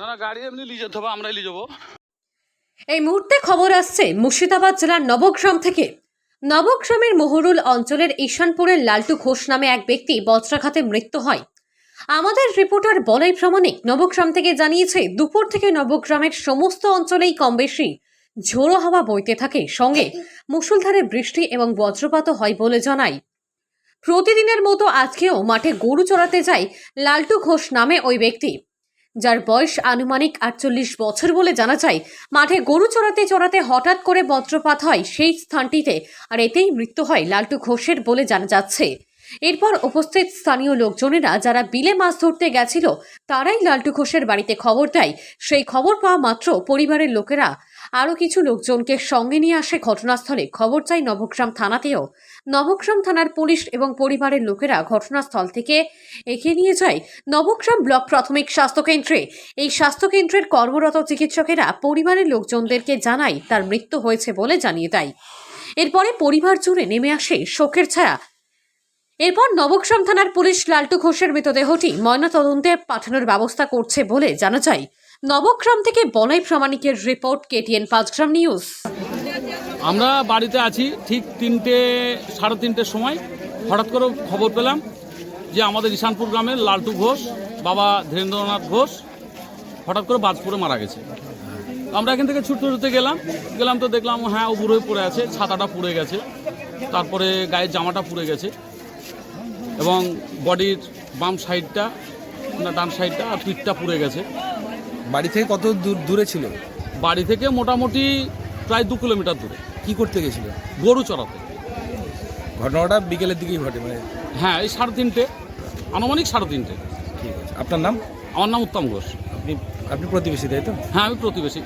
না গাড়ি এমনি আমরাই যাব এই মুহূর্তে খবর আসছে মুর্শিদাবাদ জেলার নবগ্রাম থেকে। নবগ্রামের মোহরুল অঞ্চলের ঈশানপুরের লালটু ঘোষ নামে এক ব্যক্তি বজ্রাঘাতে মৃত্যু হয়। আমাদের রিপোর্টার বলাই প্রামাণিক, নবগ্রাম থেকে জানিয়েছে, দুপুর থেকে নবগ্রামের সমস্ত অঞ্চলেই কম বেশি ঝোড়ো হাওয়া বইতে থাকে। সঙ্গে মুষলধারে বৃষ্টি এবং বজ্রপাতও হয় বলে জানায়। প্রতিদিনের মতো আজকেও মাঠে গরু চড়াতে যায় লালটু ঘোষ নামে ওই ব্যক্তি। যার বয়স আনুমানিক আটচল্লিশ বছর বলে জানা যায়, মাঠে গরু চড়াতে চড়াতে হঠাৎ করে বজ্রপাত হয় সেই স্থানটিতে আর এতেই মৃত্যু হয় লালটু ঘোষের বলে জানা যাচ্ছে। এরপর উপস্থিত স্থানীয় লোকজনেরা যারা বিলে মাছ ধরতে গেছিল, তারাই লালটু ঘোষের বাড়িতে খবর দেয়। সেই খবর পাওয়া মাত্র পরিবারের লোকেরা আরও কিছু লোকজনকে সঙ্গে নিয়ে আসে ঘটনাস্থলে। খবর চাই নবগ্রাম থানাতেও। নবগ্রাম থানার পুলিশ এবং পরিবারের লোকেরা ঘটনাস্থল থেকে এগিয়ে নিয়ে যায়। নবগ্রাম ব্লক প্রাথমিক স্বাস্থ্যকেন্দ্রে। এই স্বাস্থ্যকেন্দ্রের কর্মরত চিকিৎসকেরা পরিবারের লোকজনদেরকে জানায়, তার মৃত্যু হয়েছে বলে জানিয়ে দেয়। এরপরে পরিবার জুড়ে নেমে আসে শোকের ছায়া। এরপর নবগ্রাম থানার পুলিশ লালটু ঘোষের মৃতদেহটি ময়নাতদন্তে পাঠানোর ব্যবস্থা করছে বলে জানা যায়। নবগ্রাম থেকে বলাই প্রামাণিকের রিপোর্ট কেটিএন পাঁচগ্রাম নিউজ। আমরা বাড়িতে আছি ঠিক তিনটে, সাড়ে তিনটের সময়। হঠাৎ করে খবর পেলাম যে আমাদের ঈশানপুর গ্রামের লালটু ঘোষ, বাবা ধীরেন্দ্রনাথ ঘোষ হঠাৎ করে বাজপুরে মারা গেছে। আমরা এখান থেকে ছুটতে ছুটতে গেলাম। গেলাম তো দেখলাম হ্যাঁ উপরে পড়ে আছে, ছাতাটা পুড়ে গেছে, তারপরে গায়ের জামাটা পুড়ে গেছে এবং বডির বাম সাইডটা ডান সাইডটা আর পিঠটা পুড়ে গেছে। বাড়ি থেকে কত দূর দূরে ছিল? বাড়ি থেকে মোটামুটি প্রায় দু কিলোমিটার দূরে। কি করতে গেছিল? গরু চড়াতে। ঘটনাটা বিকেলের দিকেই ঘটে মানে হ্যাঁ এই সাড়ে তিনটে। আনুমানিক সাড়ে তিনটে। ঠিক আছে। আপনার নাম? আমার নাম উত্তম ঘোষ। আপনি আপনি প্রতিবেশী তাই তো? হ্যাঁ আমি প্রতিবেশী।